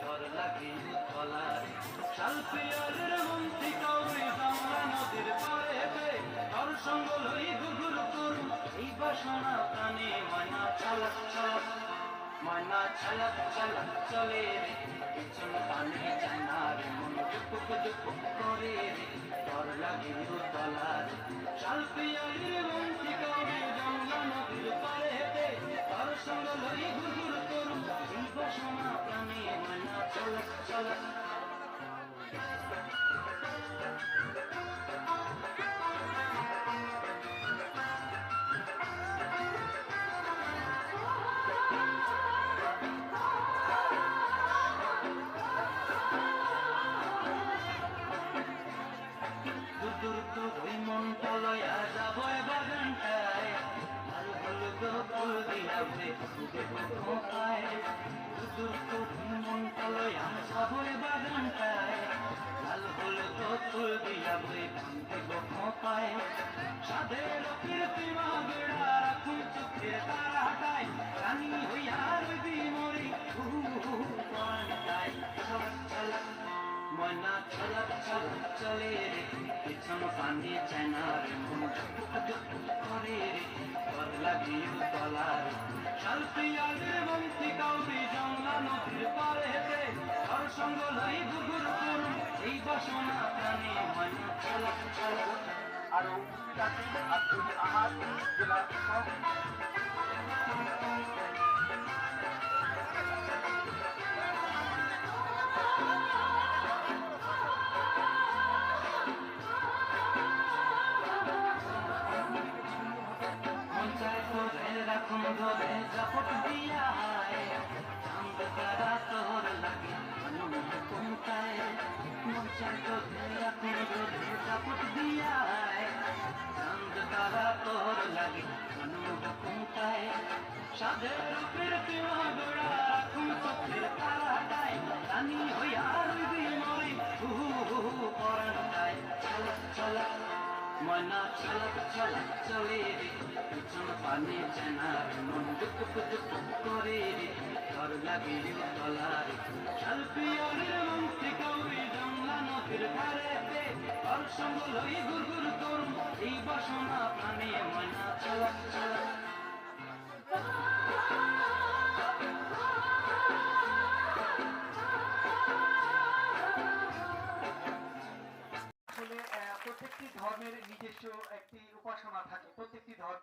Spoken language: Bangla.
ডর লাগে গলার সালপিয়ারের মন্ত্রী কাউরি জামরা নদীর পারে বে তোর সঙ্গ লই গুগুর করু এই বাসনা প্রাণে মানা চালাক চালাক মানা চালাক চালাক চলে রে পিছন পানে জানারে মন জুপুক জুপুক করে রে ডর লাগে দোতলার সালপিয়ারের মন্ত্রী পিছন পানি চায়না রে দুঃখ দুঃখ করে রে ঘর লাগিও তলার শালপিয়ালের মন্ত্রী কাউরি জংলা নদীর পারে হেতে ঘর সঙ্গ লই গুগুর করুন এই বাসনা প্রাণে ময়না চলক চলক আরও আহাদ জেলা সাধের রূপের পিওয়া গোড়া রাখুন চোখের তারাটায় রানী হইয়া রইবি মরি হু হু হু পরান্তায় চলক চলক ময়না চলক চলক চলে রে পিছন পানি চেনার মন দুঃখ দুঃখ করে ধর্মের নিজস্ব একটি উপাসনা থাকে প্রত্যেকটি ধর্মে।